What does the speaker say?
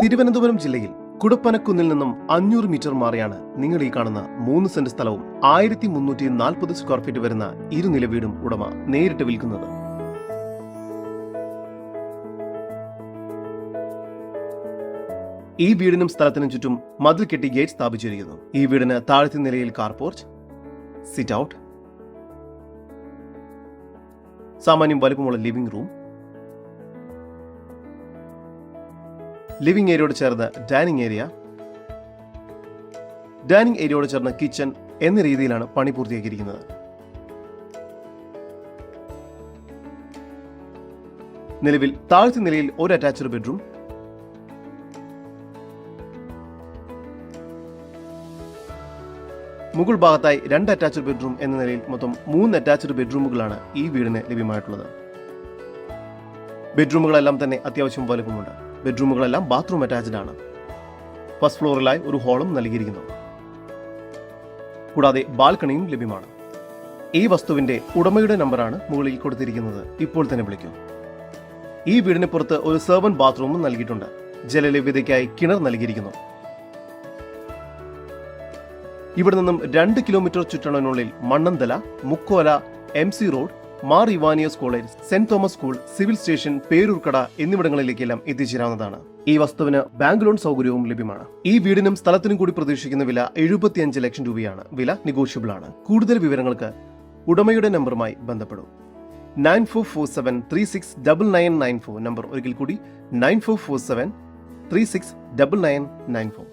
തിരുവനന്തപുരം ജില്ലയിൽ കുടപ്പനക്കുന്നിൽ നിന്നും അഞ്ഞൂറ് മീറ്റർ മാറിയാണ് നിങ്ങൾ ഈ കാണുന്ന മൂന്ന് സെന്റ് സ്ഥലവും ആയിരത്തി മുന്നൂറ്റി നാൽപ്പത് സ്ക്വയർ ഫീറ്റ് വരുന്ന ഇരുനില വീടും ഉടമ നേരിട്ട് വിൽക്കുന്നത്. ഈ വീടിനും സ്ഥലത്തിനും ചുറ്റും മതിൽ കെട്ടി ഗേറ്റ് സ്ഥാപിച്ചിരിക്കുന്നു. ഈ വീടിന് താഴത്തെ നിലയിൽ കാർ പോർച്ച് സിറ്റ് ഔട്ട് സാമാന്യം വലുപ്പമുള്ള ലിവിംഗ് റൂം ലിവിംഗ് ഏരിയയോട് ചേർന്ന് ഡൈനിങ് ഏരിയ ഡൈനിങ് ഏരിയയോട് ചേർന്ന് കിച്ചൺ എന്ന രീതിയിലാണ് പണി പൂർത്തിയാക്കിയിരിക്കുന്നത് നിലവിൽ താഴ്ത്തി നിലയിൽ ഒരു അറ്റാച്ച്ഡ് ബെഡ്റൂം മുകൾ ഭാഗത്തായി രണ്ട് അറ്റാച്ച്ഡ് ബെഡ്റൂം എന്ന നിലയിൽ മൊത്തം മൂന്ന് അറ്റാച്ച്ഡ് ബെഡ്റൂമുകളാണ് ഈ വീടിന് ലഭ്യമായിട്ടുള്ളത്. ബെഡ്റൂമുകളെല്ലാം തന്നെ അത്യാവശ്യം വലുപ്പമുണ്ട്. ബെഡ്റൂമുകളെല്ലാം ബാത്റൂം അറ്റാച്ച്ഡ് ആണ് ഫസ്റ്റ് ഫ്ലോറിലായി ഒരു ഹോളും നൽകിയിരിക്കുന്നു. കൂടാതെ ബാൽക്കണിയും ലഭ്യമാണ്. ഈ വസ്തുവിന്റെ ഉടമയുടെ നമ്പറാണ് മുകളിൽ കൊടുത്തിരിക്കുന്നത്. ഇപ്പോൾ തന്നെ വിളിക്കൂ. ഈ വീടിന് പുറത്ത് ഒരു സെർവൻ ബാത്റൂമും നൽകിയിട്ടുണ്ട്. ജലലഭ്യതയ്ക്കായി കിണർ നൽകിയിരിക്കുന്നു. ഇവിടെ നിന്നും രണ്ട് kilometre ചുറ്റളവിനുള്ളിൽ Mannanthala Mukkola M C road Mar Ivanios college saint Thomas school civil station Peroorkada എന്നിവിടങ്ങളിലേക്കെല്ലാം എത്തിച്ചേരാവുന്നതാണ്. ഈ വസ്തുവിന് ബാങ്ക് ലോൺ സൗകര്യവും ലഭ്യമാണ്. ഈ വീടിനും സ്ഥലത്തിനും കൂടി പ്രതീക്ഷിക്കുന്ന വില എഴുപത്തിയഞ്ച് ലക്ഷം രൂപയാണ്. വില നെഗോഷ്യബിൾ ആണ് കൂടുതൽ വിവരങ്ങൾക്ക് ഉടമയുടെ നമ്പറുമായി ബന്ധപ്പെടും. Nine four four seven three six double nine nine four. Number ഒരിക്കൽ കൂടി nine four four seven three six double nine nine four.